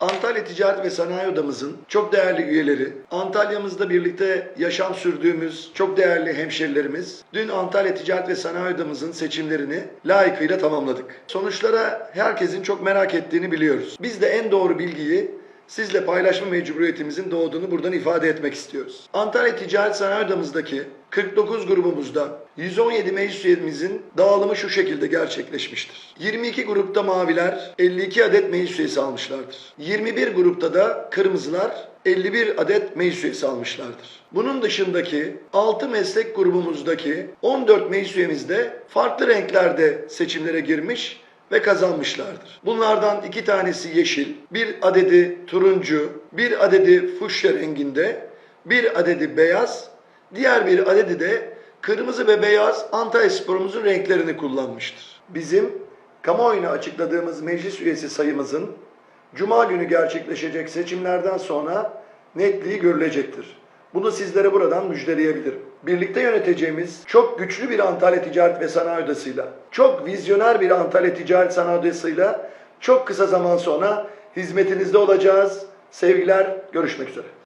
Antalya Ticaret ve Sanayi Odamızın çok değerli üyeleri, Antalya'mızda birlikte yaşam sürdüğümüz çok değerli hemşerilerimiz, dün Antalya Ticaret ve Sanayi Odamızın seçimlerini layıkıyla tamamladık. Sonuçlara herkesin çok merak ettiğini biliyoruz. Biz de en doğru bilgiyi sizle paylaşma mecburiyetimizin doğduğunu buradan ifade etmek istiyoruz. Antalya Ticaret Sanayi Odamızdaki 49 grubumuzda 117 meclis üyemizin dağılımı şu şekilde gerçekleşmiştir. 22 grupta maviler 52 adet meclis üyesi almışlardır. 21 grupta da kırmızılar 51 adet meclis üyesi almışlardır. Bunun dışındaki 6 meslek grubumuzdaki 14 meclis üyemiz de farklı renklerde seçimlere girmiş ve kazanmışlardır. Bunlardan iki tanesi yeşil, bir adedi turuncu, bir adedi fuşya renginde, bir adedi beyaz, diğer bir adedi de kırmızı ve beyaz Antalya Spor'umuzun renklerini kullanmıştır. Bizim kamuoyuna açıkladığımız meclis üyesi sayımızın Cuma günü gerçekleşecek seçimlerden sonra netliği görülecektir. Bunu sizlere buradan müjdeleyebilirim. Birlikte yöneteceğimiz çok güçlü bir Antalya Ticaret ve Sanayi Odası'yla, çok vizyoner bir Antalya Ticaret Sanayi Odası'yla çok kısa zaman sonra hizmetinizde olacağız. Sevgiler, görüşmek üzere.